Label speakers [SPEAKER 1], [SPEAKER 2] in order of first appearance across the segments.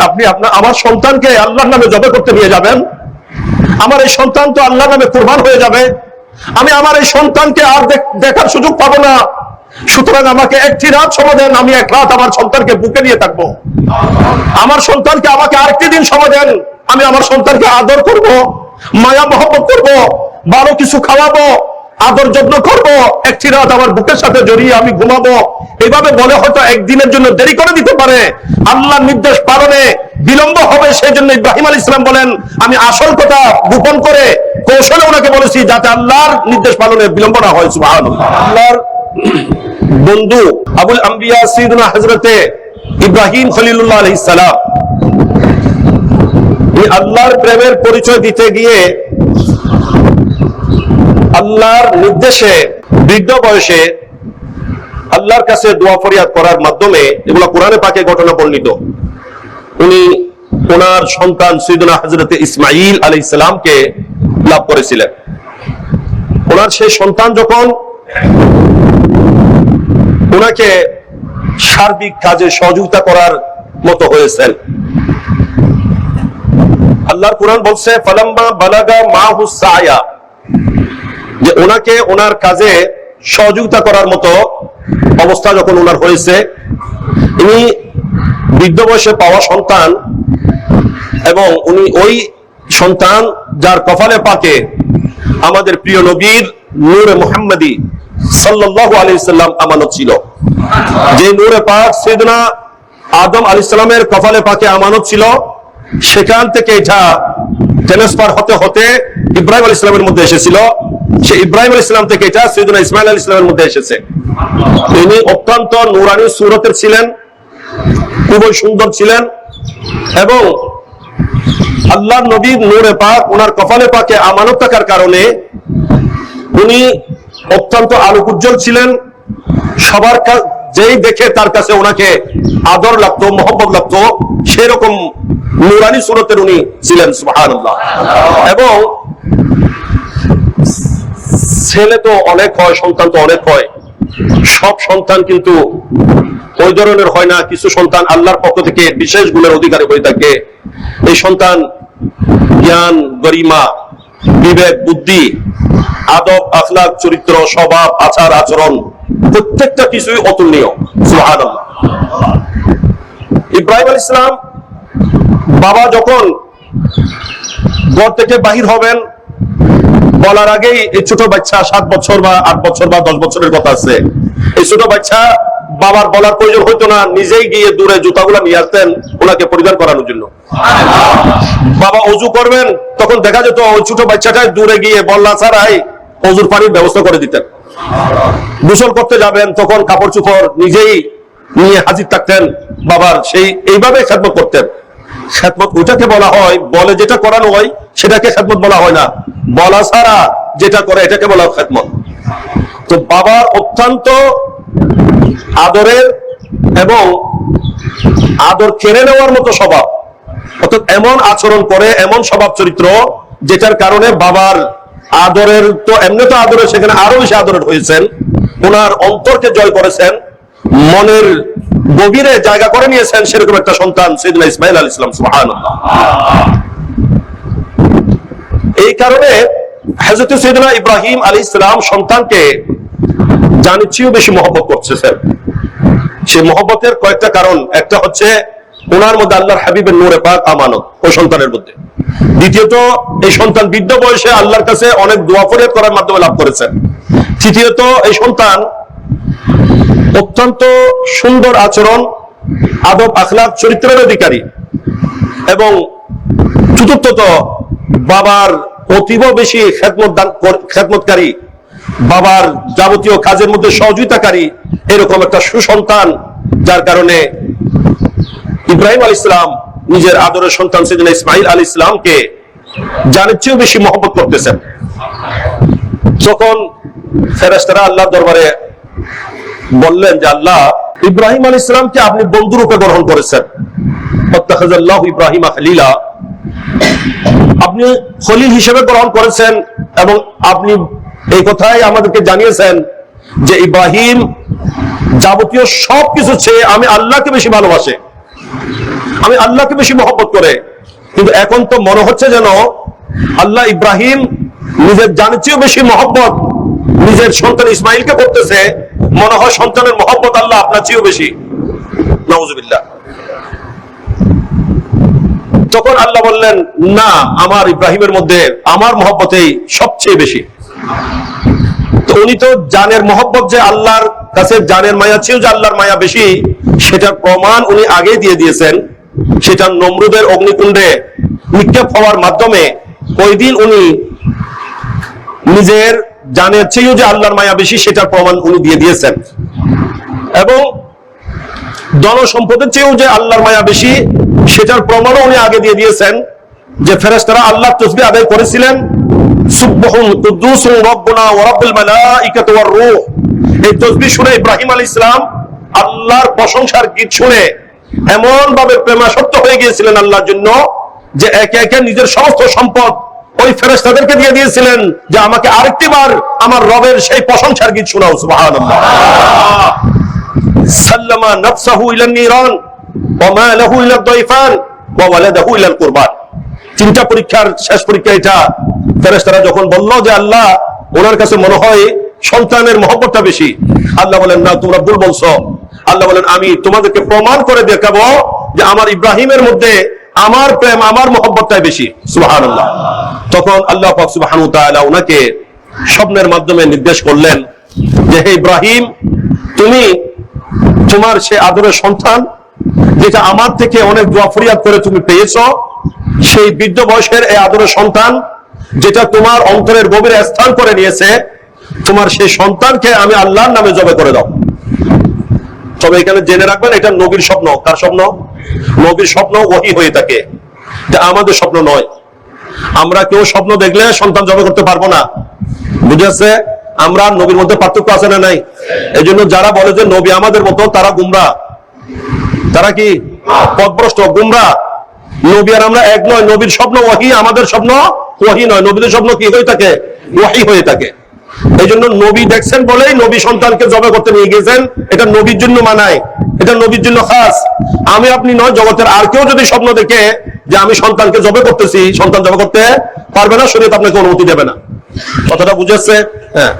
[SPEAKER 1] আপনি আপনার আমার সন্তানকে আল্লাহর নামে জবে করতে নিয়ে যাবেন। আমার এই সন্তান তো আল্লাহর নামে কোরবান হয়ে যাবে। আমি আমার এই সন্তানকে আর দেখ- দেখার সুযোগ পাবো না। সুতরাং আমাকে একটি রাত সময় দেন, আমি এক রাত আমার সন্তানকে বুকে নিয়ে থাকব। আমার সন্তানকে আমাকে আরেকটি দিন সময় দেন, আমি আমার সন্তানকে আদর করব, মায়া মহব্বত করব, ভালো কিছু খাওয়াবো আদর যত্ন করব। একটি রাত আমার বুকের সাথে জড়িয়ে আমি ঘুমাবো। এইভাবে বলে হয়তো একদিনের জন্য দেরি করে দিতে পারে। আল্লাহর নির্দেশ পালনে বিলম্ব হবে সেই জন্য ইব্রাহিম আলী ইসলাম বলেন, আমি আসল কথা গোপন করে কৌশলে ওনাকে বলেছি যাতে আল্লাহর নির্দেশ পালনে বিলম্ব না হয়। আল্লাহর বন্ধু আবুল আম্বিয়া সৈয়দনা হজরতে ইব্রাহিম খলিলুল্লাহ আলাইহিস আল্লাহর প্রেমের পরিচয় দিতে গিয়ে আল্লাহর নির্দেশে, বৃদ্ধ বয়সে আল্লাহর কাছে দোয়া ফরিয়াদ করার মাধ্যমে এগুলো কোরআনে পাকে ঘটনা বর্ণিত। উনি ওনার সন্তান সৈদনা হজরত ইসমাইল আলী ইসলামকে লাভ করেছিলেন। ওনার সেই সন্তান যখন ওনাকে সার্বিক কাজে সহযোগিতা করার মতো হয়েছেন। আল্লাহর কোরআন বলছে, ফালাম্মা বালাগা মাহু সায়া। যে ওনাকে ওনার কাজে সহযোগিতা করার মতো অবস্থা যখন ওনার হয়েছে উনি বৃদ্ধ বয়সে পাওয়া সন্তান এবং উনি ওই সন্তান যার কপালে পাকে আমাদের প্রিয় নবীর নূরে মুহাম্মদী সাল্লাল্লাহু আলাইহি সাল্লাম আমানত ছিল। যে নূরে পাক সৈয়দনা আদম আলাইহিস সালামের কপালে পাকে আমানত ছিল, সেখান থেকে এটা ট্রান্সফার হতে হতে ইব্রাহিম আলাইহিস সালামের মধ্যে এসেছিল। সে ইব্রাহিম আলাইহিস সালাম থেকে এটা সৈয়দনা ইসমাইল আলাইহিস সালামের মধ্যে এসেছে। তিনি অত্যন্ত নুরানি সুরতের ছিলেন, খুবই সুন্দর ছিলেন এবং আল্লাহ নবী নূরে পাক ওনার কপালে পাকে আমানত থাকার কারণে উনি অত্যন্ত আলোক উজ্জ্বল ছিলেন। সবার যেই দেখে তার কাছে ওনাকে আদর লাগতো মোহাম্মদ লাগতো, সেরকম নুরানি সুরতের উনি ছিলেন, সুবহানাল্লাহ। এবং ছেলে তো অনেক হয়, সন্তান তো অনেক হয়। সব সন্তান কিন্তু ওই ধরনের হয় না, কিছু সন্তান আল্লাহর পক্ষ থেকে বিশেষ গুণের অধিকারী হয়ে থাকে। এই সন্তান জ্ঞান, গরিমা, বিবেক, বুদ্ধি, আদব আখলাক চরিত্র, স্বভাব, আচার, আচরণ, প্রত্যেকটা কিছুই অতুলনীয়। ইব্রাহিম আল ইসলাম বাবা যখন ঘর থেকে বাহির হবেন বলার আগেই এই ছোট বাচ্চা সাত বছর বা আট বছর বা দশ বছরের কথা আছে। এই ছোট বাচ্চা বাবার বলার প্রয়োজন হইতো না, নিজেই গিয়ে দূরে জুতাগুলা নিয়ে আসতেন, ওনাকে পরিধান করানোর জন্য। বাবা অজু করবেন, তখন দেখা যেত ওই ছোট বাচ্চাটা দূরে গিয়ে বল্লা ছাড়াই অজুর পানির ব্যবস্থা করে দিতেন। গোসল করতে যাবেন, তখন কাপড় চোপড় নিজেই নিয়ে হাজির থাকতেন বাবার সেই এইভাবে খেদমত করতেন। খেদমত ওটাকে বলা হয়, বলে যেটা করানো হয় সেটাকে খেদমত বলা হয় না। বলা ছাড়া যেটা করে এটাকে বলা হয় খেদমত। তো বাবার অত্যন্ত আদরের এবং আদর কেড়ে নেওয়ার মতো স্বভাব। অর্থাৎ এমন আচরণ করে, এমন স্বভাব চরিত্র, যেটার কারণে বাবার আদরের তো এমনি তো আদরের, সেখানে আরও বেশি আদরের হয়েছেন। ওনার অন্তরকে জয় করেছেন, মনের গভীরে জায়গা করে নিয়েছেন সেরকম একটা সন্তান সৈদিনা ইসমাইল আল ইসলাম এই কারণে হজরত সৈদিনা ইব্রাহিম আলী ইসলাম সন্তানকে জানি চেয়েও বেশি মহব্বত করতেছেন সেই মহব্বতের কয়েকটা কারণ, একটা হচ্ছে ওনার মধ্যে আল্লাহর হাবিবের নূরে পাক আমানত ওই সন্তানের মধ্যে। দ্বিতীয়ত, এই সন্তান বৃদ্ধ বয়সে আল্লাহর কাছে অনেক দোয়া ফরিয়াদ করার মাধ্যমে লাভ করেছেন। তৃতীয়ত, এই সন্তান অত্যন্ত সুন্দর আচরণ, আদব আখলাক চরিত্রের অধিকারী এবং চতুর্থত বাবার অতীব বেশি খেদমত খেদমতকারী, বাবার যাবতীয় কাজের মধ্যে সহযোগিতাকারী এরকম একটা সুসন্তান, যার কারণে ইব্রাহিম আল ইসলাম নিজের আদরের সন্তান সেদিন ইসমাইল আল ইসলামকে জানের চেয়েও বেশি মহব্বত করতেছেন। যখন ফেরেস্তারা আল্লাহ দরবারে বললেন যে, আল্লাহ, ইব্রাহিম আল ইসলামকে আপনি বন্ধু রূপে গ্রহণ করেছেন। ইব্রাহিম খলিলা আপনি খলিল হিসেবে গ্রহণ করেছেন এবং আপনি এই কথাই আমাদেরকে জানিয়েছেন যে ইব্রাহিম যাবতীয় সবকিছু চেয়ে আমি আল্লাহকে বেশি ভালোবাসে। আমি আল্লাহকে বেশি মহব্বত করে। কিন্তু এখন তো মনে হচ্ছে যেন আল্লাহ ইব্রাহিম নিজের জানের চেয়েও বেশি মহব্বত, নিজের সন্তান ইসমাইলকে করতেছে। মনে হয় সন্তানের মহব্বত আল্লাহ আপনার চেয়েও বেশি। নওয়াজবিল্লাহ তখন আল্লাহ বললেন, না, আমার ইব্রাহিমের মধ্যে আমার মহব্বতেই সবচেয়ে বেশি। উনি তো জানের মহব্বত যে আল্লাহর কাছে জানের মায়া ছিল যে আল্লাহর মায়া বেশি, সেটার প্রমাণ উনি আগেই দিয়ে দিয়েছেন। সেটা নমরুদের অগ্নিকুণ্ডে নিক্ষেপ হওয়ার মাধ্যমে ওই দিন উনি নিজের জানের চেয়েও যে আল্লাহর মায়া বেশি, সেটার প্রমাণ উনি দিয়ে দিয়েছেন। এবং ধন সম্পদের চেয়েও যে আল্লাহর মায়া বেশি, সেটার প্রমাণও উনি আগে দিয়ে দিয়েছেন যে ফেরেশতারা আল্লাহ তসবি আদায় করেছিলেন। এমন ভাবে হয়ে গিয়েছিলেন আল্লাহর জন্য যে একে একে নিজের সমস্ত সম্পদ ওই ফেরেশতাদেরকে দিয়ে দিয়েছিলেন যে আমাকে আরেকটি বার আমার রবের সেই প্রশংসার গীত শোনাও সাল্লামা নফসাহু ইলান নিরান ওয়া মালাহু ইলা দাইফান ওয়া ওয়ালাদাহু ইলাল তিনটা পরীক্ষার শেষ পরীক্ষা এটা। ফেরেশতারা যখন বলল যে আল্লাহ, ওনার কাছে মনে হয় সন্তানের মহব্বতটা বেশি। আল্লাহ বলেন, না, তোমরা ভুল বলছো। আল্লাহ বলেন, আমি তোমাদেরকে প্রমাণ করে দেখাবো যে আমার ইব্রাহিমের মধ্যে আমার প্রেম, আমার মহব্বতটাই বেশি। সুবাহান আল্লাহ তখন আল্লাহ পাক সুবাহানু তালা ওনাকে স্বপ্নের মাধ্যমে নির্দেশ করলেন যে, হে ইব্রাহিম, তুমি তোমার সে আদরের সন্তান, যেটা আমার থেকে অনেক দোয়া ফরিয়াদ করে তুমি পেয়েছ, সেই বৃদ্ধ বয়সের এই আদরের সন্তান, যেটা তোমার অন্তরের গভীরে স্থান করে নিয়েছে, তোমার সেই সন্তানকে আমি আল্লাহর নামে জবে করে দাও। তবে এখানে জেনে রাখবেন, এটা নবীর স্বপ্ন। কার স্বপ্ন? নবীর স্বপ্ন ওহি হয়ে থাকে। আমাদের স্বপ্ন নয়। আমরা কেউ স্বপ্ন দেখলে সন্তান জবে করতে পারব না। বুঝেছে আমরা নবীর মধ্যে পার্থক্য আছে না নাই? এই জন্য যারা বলে যে নবী আমাদের মতো, তারা গুমরা। তারা কি? পথভ্রষ্ট, গুমরা। নবী আর আমরা এক নয়, নবীর স্বপ্ন ওয়াহি, আমাদের স্বপ্ন ওয়াহি নয়। নবীদের স্বপ্ন কি হয়ে থাকে? ওয়াহি হয়ে থাকে। এই জন্য নবী দেখছেন বলেই নবী সন্তানকে জবে করতে নিয়ে গেছেন এটা নবীর জন্য মানায়। এটা নবীর জন্য খাস। আমি আপনি নয়, জগতের আর কেউ যদি স্বপ্ন দেখে যে আমি সন্তানকে জবে করতেছি, সন্তান জবে করতে পারবে না শরীর আপনাকে অনুমতি দেবে না। কথাটা বুঝেছে? হ্যাঁ।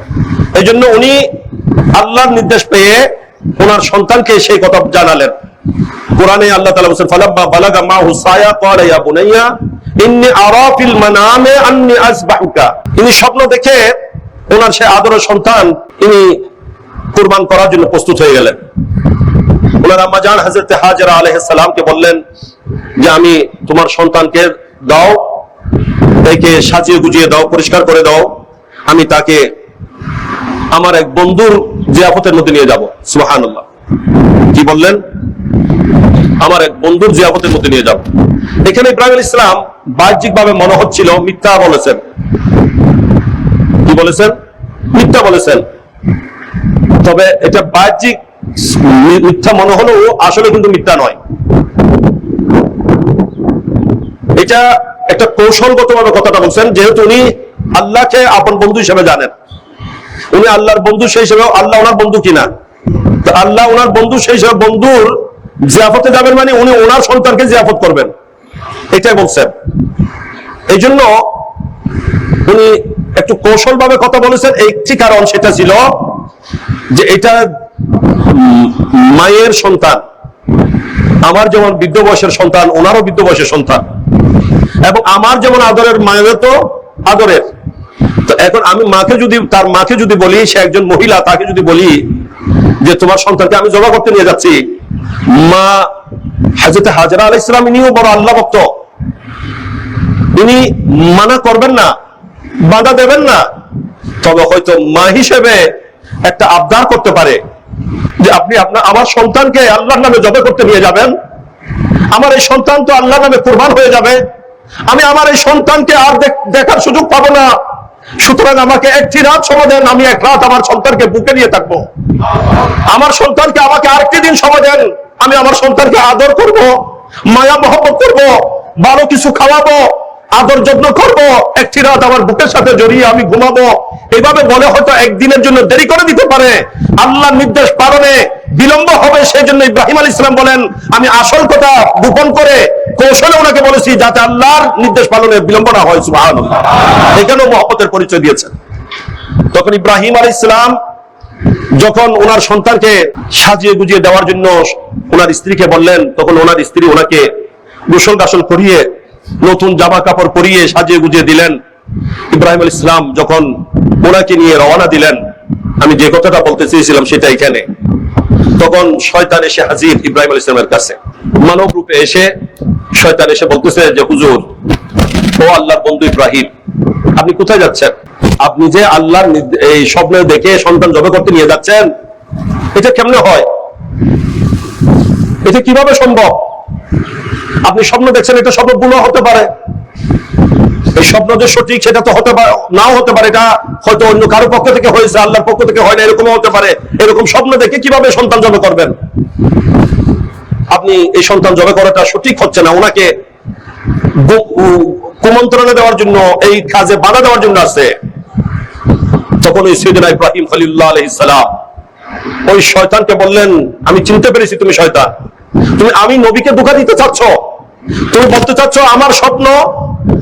[SPEAKER 1] এই জন্য উনি আল্লাহর নির্দেশ পেয়ে ওনার সন্তানকে সেই কথা জানালেন। কোরআনে আল্লাহ তাআলা বলেন ফালাম্মা বালাগা মা হুসায়া বুনাইয়া, ইন্নী মানামে আন্নী স্বপ্ন দেখে ওনার সেই আদরের সন্তান ইনি কুরবান করার জন্য প্রস্তুত হয়ে গেলেন। ওনার আম্মা জান হযরতে হাজরা আলাইহিস সালামকে বললেন যে, আমি তোমার সন্তানকে দাও একে সাজিয়ে গুজিয়ে দাও, পরিষ্কার করে দাও। আমি তাকে আমার এক বন্ধুর জিয়াফতের মধ্যে নিয়ে যাব। সুবহানাল্লাহ। কি বললেন? আমার এক বন্ধুর জিয়াফতের মধ্যে নিয়ে যাব। এখানে ইব্রাহিম ইসলাম বাহ্যিক ভাবে মনে হচ্ছিল মিথ্যা বলেছেন। কি বলেছেন? মিথ্যা বলেছেন। তবে এটা বাহ্যিক মিথ্যা মনে হলেও আসলে কিন্তু মিথ্যা নয়। এটা একটা কৌশলগত ভাবে কথাটা বলছেন, যেহেতু উনি আল্লাহকে আপন বন্ধু হিসেবে জানেন। উনি আল্লাহর বন্ধু সেই হিসেবে আল্লাহ ওনার বন্ধু কিনা। আল্লাহ ওনার বন্ধু সেই হিসেবে, বন্ধুর জিয়াফতে যাবেন মানে উনি ওনার সন্তানকে জিয়াফত করবেন। এটাই বলছেন। এই জন্য উনি একটু কৌশল ভাবে কথা বলেছেন একটি কারণ সেটা ছিল যে এটা মায়ের সন্তান, আমার যেমন বৃদ্ধ বয়সের সন্তান, ওনারও বৃদ্ধ বয়সের সন্তান। এবং আমার যেমন আদরের মায়ের তো আদরের। তো এখন আমি মাকে যদি, তার মাকে যদি বলি, সে একজন মহিলা, তাকে যদি বলি যে তোমার সন্তানকে আমি জবা করতে নিয়ে যাচ্ছি, মা হাজরত হাজরা আলাইহিস সালাম ইনিও বড় আল্লাহ ভক্ত ইনি মানা করবেন না, বাধা দেবেন না। তবে হয়তো মা হিসেবে একটা আবদার করতে পারে যে আপনি আপনার, আমার সন্তানকে আল্লাহর নামে জবে করতে নিয়ে যাবেন। আমার এই সন্তান তো আল্লাহর নামে কোরবান হয়ে যাবে। আমি আমার এই সন্তানকে আর দেখার সুযোগ পাবো না। সুতরাং আমাকে একটি রাত সময় দেন, আমি এক রাত আমার সন্তানকে বুকে নিয়ে থাকব। আমার সন্তানকে আমাকে আরেকটি দিন সময় দেন, আমি আমার সন্তানকে আদর করব, মায়া মহব্বত করব, ভালো কিছু খাওয়াবো, আদর যত্ন করব, একটি রাত আমার বুকের সাথে জড়িয়ে আমি ঘুমাবো। এইভাবে বলে হয়তো একদিনের জন্য দেরি করে দিতে পারে। আল্লাহ নির্দেশ পালনে বিলম্ব হবে সেই জন্য ইব্রাহিম আলী ইসলাম বলেন, আমি আসল কথা গোপন করে কৌশলে ওনাকে বলেছি যাতে আল্লাহর নির্দেশ পালনে বিলম্ব না হয় সুবাহ এখানেও মহব্বতের পরিচয় দিয়েছেন। তখন ইব্রাহিম আলী ইসলাম যখন ওনার সন্তানকে সাজিয়ে গুজিয়ে দেওয়ার জন্য ওনার স্ত্রীকে বললেন, তখন ওনার স্ত্রী ওনাকে গোসল গাসল করিয়ে, নতুন জামা কাপড় পরিয়ে সাজিয়ে গুজিয়ে দিলেন। ইব্রাহিম আল ইসলাম যখন ওনাকে নিয়ে রওনা দিলেন, আমি যে কথাটা বলতে চেয়েছিলাম সেটা এখানে। তখন শয়তান এসে হাজির ইব্রাহিম আল ইসলামের কাছে। মানব রূপে এসে শয়তান এসে বলতেছে যে, হুজুর, ও আল্লাহর বন্ধু ইব্রাহিম, আপনি কোথায় যাচ্ছেন? আপনি যে আল্লাহর এই স্বপ্নে দেখে সন্তান জবে করতে নিয়ে যাচ্ছেন, এটা কেমনে হয়? এটা কীভাবে সম্ভব? আপনি স্বপ্ন দেখছেন, এটা স্বপ্ন ভুলও হতে পারে। এই স্বপ্ন যে সঠিক, সেটা তো হতে পারে, নাও হতে পারে, এটা হয়তো অন্য কারও পক্ষ থেকে হয়েছে, আল্লাহর পক্ষ থেকে হয় না, এরকমও হতে পারে। এরকম স্বপ্ন দেখে কীভাবে সন্তান জবে করবেন? আপনি এই সন্তান জবে করাটা সঠিক হচ্ছে না, ওনাকে কুমন্ত্রণা দেওয়ার জন্য, এই কাজে বাধা দেওয়ার জন্য আছে। তখন ওই সৈদিনা ইব্রাহিম খলিল্লাহ আলহিসাম ওই শয়তানকে বললেন, আমি চিনতে পেরেছি তুমি শয়তান। তুমি, আমি নবীকে ধোকা দিতে চাচ্ছ। তুমি বলতে চাচ্ছ, আমার স্বপ্ন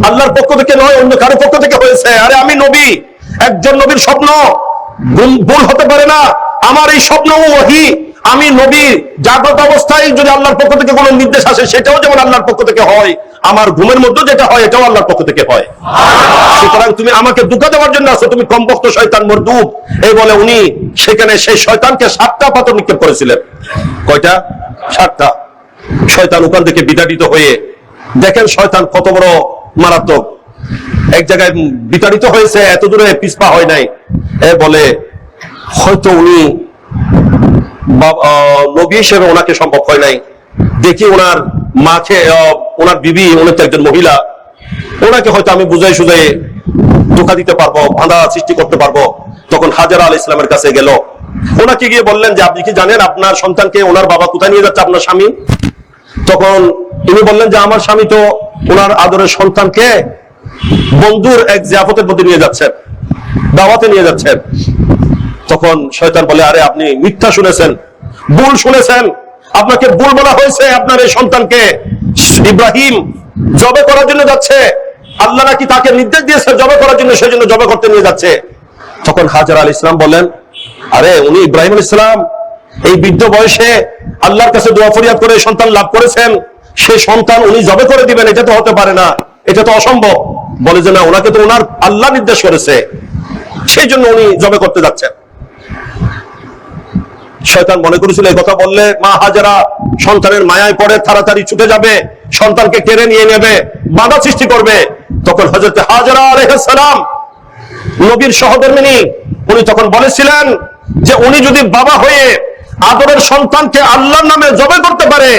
[SPEAKER 1] আল্লাহর পক্ষ থেকে নয়, অন্য কারও পক্ষ থেকে হয়েছে। আরে, আমি নবী, একজন নবীর স্বপ্ন। ভুল- হতে পারে না। আমার এই স্বপ্ন ওহি আমি নবী জাগ্রত অবস্থায় যদি আল্লাহর পক্ষ থেকে কোনো নির্দেশ আসে, সেটাও যেমন আল্লাহর পক্ষ থেকে হয়, আমার ঘুমের মধ্যে যেটা হয়, এটাও আল্লাহর পক্ষ থেকে হয়। সুতরাং তুমি আমাকে দুঃখা দেওয়ার জন্য আছো, তুমি কমপক্ত শয়তান মরদুব। এই বলে উনি, সেখানে সেই শয়তানকে সাতটা পাথর নিক্ষেপ করেছিলেন। কয়টা? সাতটা। শয়তান ওখান থেকে বিতাড়িত হয়ে, দেখেন শয়তান কত বড় মারাত্মক। এক জায়গায় বিতাড়িত হয়েছে, এত দূরে পিছপা হয় নাই। এ বলে, হয়তো উনি নবী হিসেবে ওনাকে সম্ভব হয় নাই। দেখি ওনার মাকে ওনার বিবি, উনি তো একজন মহিলা। ওনাকে হয়তো আমি বুঝাই সুঝাই ধোকা দিতে পারব, বাঁধা সৃষ্টি করতে পারব, তখন হাজারা আল ইসলামের কাছে গেল। ওনাকে গিয়ে বললেন যে, আপনি কি জানেন আপনার সন্তানকে ওনার বাবা কোথায় নিয়ে যাচ্ছে, আপনার স্বামী? তখন তিনি বললেন যে, আমার স্বামী তো ওনার আদরের সন্তানকে বন্ধুর এক জিয়াফতের মধ্যে নিয়ে যাচ্ছেন দাওয়াতে নিয়ে যাচ্ছেন তখন শয়তান বলে, আরে, আপনি মিথ্যা শুনেছেন, ভুল শুনেছেন। আপনাকে ভুল বলা হয়েছে আপনার এই সন্তানকে। ইব্রাহিম জবে করার জন্য যাচ্ছে। আল্লাহ নাকি তাকে নির্দেশ দিয়েছে জবে করার জন্য, সেজন্য জবে করতে নিয়ে যাচ্ছে। তখন হাজার আল ইসলাম বলেন আরে, উনি ইব্রাহিম আল ইসলাম। এই বৃদ্ধ বয়সে আল্লাহর কাছে দোয়া ফরিয়াদ করে সন্তান লাভ করেছেন। সে সন্তান উনি জবে করে দিবেন, এটা তো হতে পারে না, এটা তো অসম্ভব। বলে যে, না ওনাকে তো ওনার আল্লাহ নির্দেশ করেছে সেই জন্য উনি জবে করতে যাচ্ছেন। শয়তান মনে করেছিল এই কথা বললে মা হাজারা সন্তানের মায়ায় পড়ে, তাড়াতাড়ি ছুটে যাবে, সন্তানকে কেড়ে নিয়ে নেবে, বাধা সৃষ্টি করবে। তখন হজরত হাজারা আলহাম নবীর সহধর্মিনী, উনি তখন বলেছিলেন যে, উনি যদি বাবা হয়ে আদরের সন্তানকে আল্লাহর নামে জবে করতে পারে,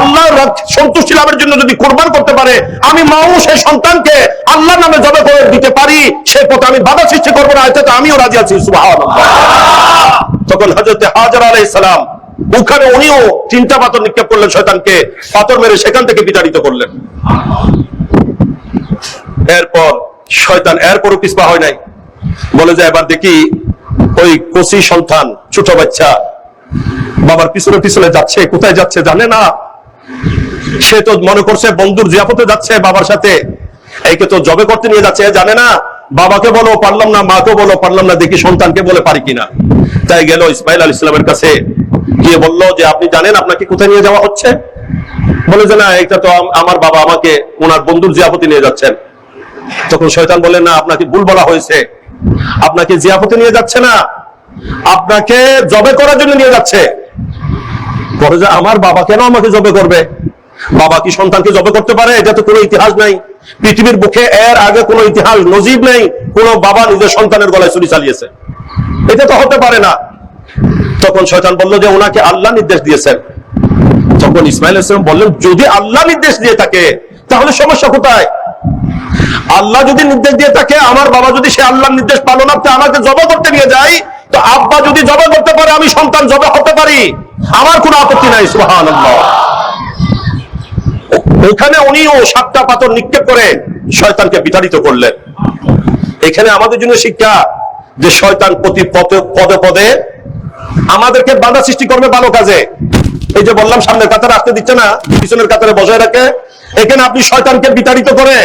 [SPEAKER 1] আল্লাহর সন্তুষ্টি লাভের জন্য যদি কোরবান করতে পারে, আমি মাও সেই সন্তানকে আল্লাহর নামে জবে করে দিতে পারি, সেই পথে আমি বাধা সৃষ্টি করব না, এতে আমিও রাজি আছি তখন হজরত হাজার আলাইহিস সালাম, ওখানে উনিও চিন্তা পাথর নিক্ষেপ করলেন শয়তানকে, পাথর মেরে সেখান থেকে বিতাড়িত করলেন। এরপর শয়তান এরপরও পিছপা হয় নাই। বলে যে, এবার দেখি ওই কচি সন্তান, ছোট বাচ্চা বাবার পিছনে পিছনে যাচ্ছে, কোথায় যাচ্ছে জানে না। সে তো মনে করছে বন্ধুর জিয়াপতে যাচ্ছে বাবার সাথে। এইকে তো জবে করতে নিয়ে যাচ্ছে, জানে না। বাবাকে বলো, পারলাম না মাকে বলো, পারলাম না, দেখি সন্তানকে বলে পারি কিনা। তাই গেল ইসমাইল আল ইসলামের কাছে। গিয়ে বলল যে, আপনি জানেন আপনাকে কোথায় নিয়ে যাওয়া হচ্ছে? বলে যে, না এটা তো আমার বাবা আমাকে ওনার বন্ধুর জিয়াপতি নিয়ে যাচ্ছেন। তখন শয়তান বলে, না, আপনাকে ভুল বলা হয়েছে। আপনাকে জিয়াপতি নিয়ে যাচ্ছে না। আপনাকে জবে করার জন্য নিয়ে যাচ্ছে। বলে যে আমার বাবা কেন আমাকে জবে করবে? বাবা কি সন্তানকে জবে করতে পারে? এটা তো কোনো ইতিহাস নাই। পৃথিবীর বুকে এর আগে কোনো ইতিহাস নজিব নেই। কোনো বাবা নিজের সন্তানের গলায় চুরি চালিয়েছে। এটা তো হতে পারে না। তখন শয়তান বলল যে ওনাকে আল্লাহ নির্দেশ দিয়েছেন। তখন ইসমাইল ইসলাম বললেন, যদি আল্লাহ নির্দেশ দিয়ে থাকে, তাহলে সমস্যা কোথায়? আল্লাহ যদি নির্দেশ দিয়ে থাকে, আমার বাবা যদি সে আল্লাহর নির্দেশ পালনার্থে আমাকে জবা করতে নিয়ে যায়। তো আব্বা যদি জবা করতে পারে, আমি সন্তান জবা হতে পারি। আমার কোনো আপত্তি নাই ওখানে উনিও সাতটা পাথর নিক্ষেপ করে শয়তানকে বিতাড়িত করলেন। এখানে আমাদের জন্য শিক্ষা যে শয়তান প্রতি পদে পদে আমাদেরকে বাধা সৃষ্টি করবে ভালো কাজে। এই যে বললাম, সামনের কাতারে আসতে দিচ্ছে না, পিছনের কাতারে বজায় রাখে। এখানে আপনি শয়তানকে বিতাড়িত করে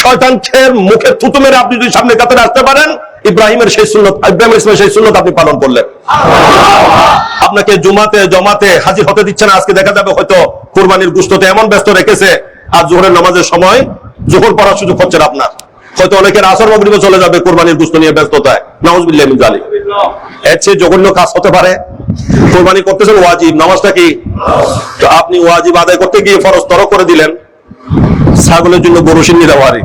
[SPEAKER 1] শয়তানকে মুখে থুতু মেরে আপনি যদি সামনের কাতারে আসতে পারেন ইব্রাহিমের সেই সুন্নত, ইব্রাহিম ইসলামের সেই সুন্নত আপনি পালন করলেন। আপনাকে জুমাতে, জমাতে হাজির হতে দিচ্ছে না, আজকে দেখা যাবে হয়তো কোরবানির গুস্ততে এমন ব্যস্ত রেখেছে, আর জোহরের নামাজের সময় জোহর পড়ার সুযোগ হচ্ছে আপনার। হয়তো অনেকের আসর মগরিবে চলে যাবে কোরবানির গুস্ত নিয়ে ব্যস্ততায়। নাউজবিল্লাহ মিন এর চেয়ে জঘন্য কাজ হতে পারে। কোরবানি করতেছেন ওয়াজিব, নামাজটা কি? আপনি ওয়াজিব আদায় করতে গিয়ে ফরজ তরক করে দিলেন। ছাগলের জন্য গরু সিন্নি দেওয়ারি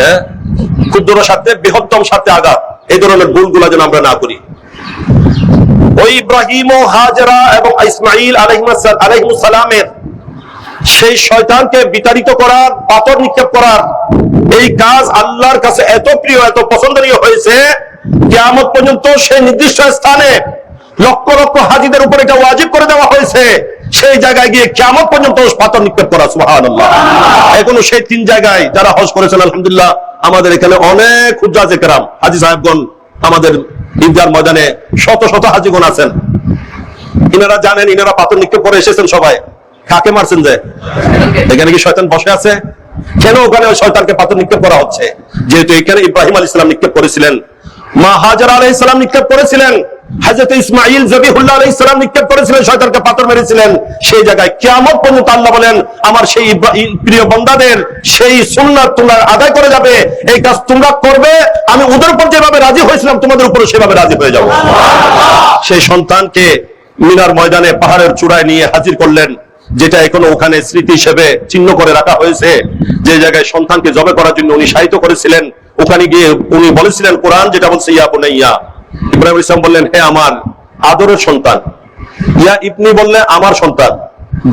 [SPEAKER 1] হ্যাঁ? ক্ষুদ্র স্বার্থে, বৃহত্তম স্বার্থে আঘাত। এই ধরনের ভুলগুলো যেন আমরা না করি। ওই ইব্রাহিম ও হাজরা এবং ইসমাইল আলহিমসালামের সেই শয়তানকে বিতাড়িত করার, পাথর নিক্ষেপ করার এই কাজ আল্লাহর কাছে এত প্রিয়, এত পছন্দনীয় হয়েছে, কেয়ামত পর্যন্ত সেই নির্দিষ্ট স্থানে লক্ষ লক্ষ হাজিদের উপর এটা ওয়াজিব করে দেওয়া হয়েছে। সেই জায়গায় গিয়ে কেমন পর্যন্ত পাথর নিক্ষেপ করা, সুবহানাল্লাহ। এখনও সেই তিন জায়গায় যারা হজ করেছেন, আলহামদুলিল্লাহ আমাদের এখানে অনেক হুজ্জাজে কেরাম। হাজি সাহেবগণ আমাদের ঈদগার ময়দানে শত শত হাজিগণ আছেন। ইনারা জানেন, ইনারা পাথর নিক্ষেপ করে এসেছেন সবাই। কাকে মারছেন যে? এখানে কি শয়তান বসে আছে? কেন ওখানে ওই শয়তানকে পাথর নিক্ষেপ করা হচ্ছে? যেহেতু এখানে ইব্রাহিম আলী ইসলাম নিক্ষেপ করেছিলেন। মা হাজার আলাই ইসলাম নিক্ষেপ করেছিলেন। হাজরত ইসমাইল জবিহুল্লাহ আলাই ইসলাম নিক্ষেপ করেছিলেন, শয়তানকে পাথর মেরেছিলেন। সেই জায়গায় কিয়ামত পর্যন্ত আল্লাহ বলেন, আমার সেই প্রিয় বন্দাদের সেই সুন্নাত তোমরা আদায় করে যাবে, এই কাজ তোমরা করবে, আমি ওদের উপর যেভাবে রাজি হয়েছিলাম, তোমাদের উপর সেভাবে রাজি হয়ে যাব। সেই সন্তানকে মিনার ময়দানে পাহাড়ের চূড়ায় নিয়ে হাজির করলেন, যেটা এখনও ওখানে স্মৃতি হিসেবে চিহ্ন করে রাখা হয়েছে। যে জায়গায় সন্তানকে জবে করার জন্য উনি সাহিত্য করেছিলেন, ওখানে গিয়ে উনি বলেছিলেন, কোরআন যেটা বলছে, ইয়া বুনাইয়া। ইব্রাহিম ইসলাম বললেন, হে আমার আদরের সন্তান। ইয়া ইবনি বললে, আমার সন্তান।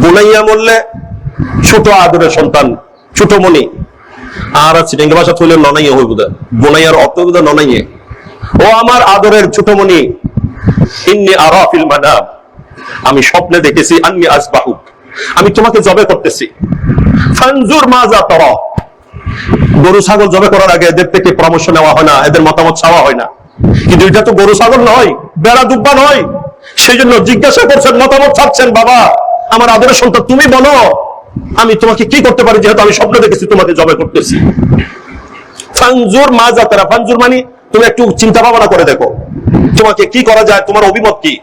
[SPEAKER 1] বুনাইয়া বললে, ছোট আদরের সন্তান, ছোট মনি আর আছে চিটিঙ্গা ভাষা থইলে ননাইয়ে হইব বুনাইয়ার অর্থ হইব ননাইয়ে। ও আমার আদরের ছোট মনি ইন্নি আরাফিল মানাম আমি স্বপ্নে দেখেছি, আন্নি আসবাহুক আমি তোমাকে জবে করতেছি। ফানজুর মাজা তরা। গরু, ছাগল জবে করার আগে এদের থেকে পরামর্শ নেওয়া হয় না, এদের মতামত চাওয়া হয় না। কিন্তু এটা তো গরু ছাগল নয়, বেড়া দুব্বা নয়। সেই জন্য জিজ্ঞাসা করছেন, মতামত চাচ্ছেন বাবা, আমার আদরের সন্তান, তুমি বলো, আমি তোমাকে কি করতে পারি, যেহেতু আমি স্বপ্ন দেখেছি তোমাকে জবে করতেছি। ফানজুর মাজা তারা ফানজুর মানে তুমি একটু চিন্তা ভাবনা করে দেখো, তোমাকে কি করা যায়, তোমার অভিমত কি?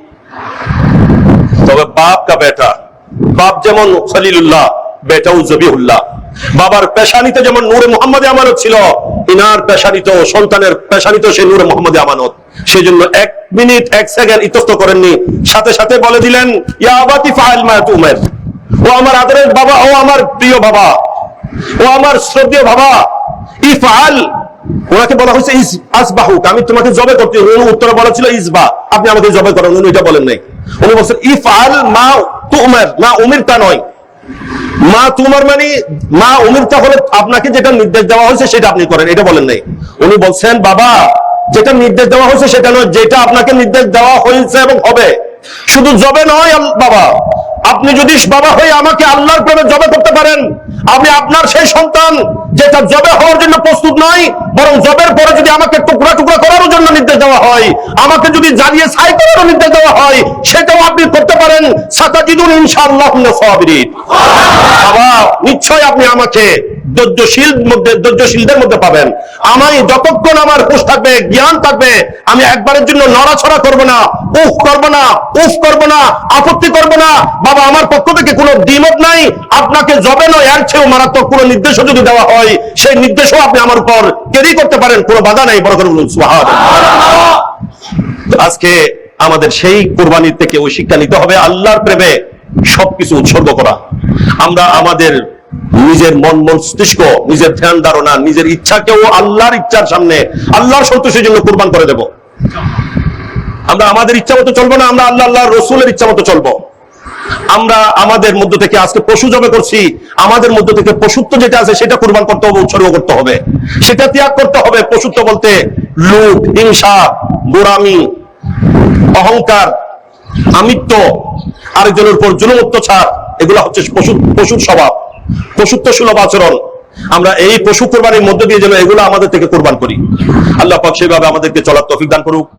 [SPEAKER 1] তবে বাপ কা বেটা, বাপ যেমন খলিলুল্লাহ বেটাও জবিহুল্লাহ। বাবার পেশানিতে যেমন নূরে মোহাম্মদে আমানত ছিল, ইনার পেশানিত সন্তানের পেশানিত সেই নূরে মোহাম্মদে আমানত। সেই জন্য এক মিনিট, এক সেকেন্ড ইতস্ত করেননি। সাথে সাথে বলে দিলেন তুমের। ও আমার আদরের বাবা, ও আমার প্রিয় বাবা। ও আমার শ্রদ্ধেয় বাবা। ইফআল ওনাকে বলা হয়েছে আসবাহুক, আমি তোমাকে জবে করতে উনি উত্তরে বলা ছিল, ইসবা, আপনি আমাকে জবে করেন। উনি এটা বলেন নাই। উনি বলছেন ইফআল মা তুমার, মা উমিরতা নয়। মা তোমার মানে মা অমুক হলে আপনাকে যেটা নির্দেশ দেওয়া হয়েছে সেটা আপনি করেন, এটা বলেন নাই। উনি বলছেন, বাবা, যেটা নির্দেশ দেওয়া হয়েছে সেটা নয়, যেটা আপনাকে নির্দেশ দেওয়া হয়েছে এবং হবে শুধু জবে নয় বাবা। আপনি যদি বাবা হয়ে আমাকে আল্লাহর প্রেমে জবে করতে পারেন আমি আপনার সেই সন্তান যেটা জবে হওয়ার জন্য প্রস্তুত নয়, বরং জবের পরে যদি আমাকে টুকরা টুকরা করার জন্য নির্দেশ দেওয়া হয়, আমাকে যদি জ্বালিয়ে ছাই করার নির্দেশ দেওয়া হয়, সেটাও আপনি করতে পারেন। সাতাজিদুন ইনশাআল্লাহ বাবা নিশ্চয় আপনি আমাকে ধৈর্যশীল মধ্যে মধ্যে পাবেন। যতক্ষণ আমার থাকবে, জ্ঞান থাকবে, আমি একবারের জন্য নড়াছড়া করব না, উফ করব না, উফ করব না, আপত্তি করব না। বাবা, আমার পক্ষ থেকে কোনো নাই। আপনাকে জবে নয় এর চেয়েও মারাত্মক কোনো নির্দেশও যদি দেওয়া হয়, সেই নির্দেশও আপনি আমার উপর ক্যারি করতে পারেন। কোনো বাধা নাই, বড় করে আজকে আমাদের সেই কোরবানির থেকে ওই শিক্ষা নিতে হবে, আল্লাহর প্রেমে সবকিছু উৎসর্গ করা। আমরা আমাদের নিজের মন মস্তিষ্ক, নিজের ধ্যান ধারণা, নিজের ইচ্ছাকেও আল্লাহর ইচ্ছার সামনে, আল্লাহর সন্তোষের জন্য কোরবান করে দেব। আমরা আমাদের ইচ্ছা মতো চলবো না, আমরা আল্লাহ আল্লাহ রসুলের ইচ্ছা মতো চলবো। আমরা আমাদের মধ্য থেকে আজকে পশু জবে করছি, আমাদের মধ্য থেকে পশুত্ব যেটা আছে সেটা কোরবান করতে হবে, উৎসর্গ করতে হবে। সেটা ত্যাগ করতে হবে, পশুত্ব বলতে লুট, হিংসা গোরামি অহংকার, আমিত্ব, আরেকজনের উপর জুলুম, অত্যাচার, এগুলো হচ্ছে পশু, পশুর স্বভাব। পশুত্ব সুলভ আচরণ। আমরা এই পশু কোরবানির মধ্য দিয়ে যেন এগুলো আমাদের থেকে কোরবান করি। আল্লাহ পাক সেভাবে আমাদেরকে চলার তফিক দান করুক।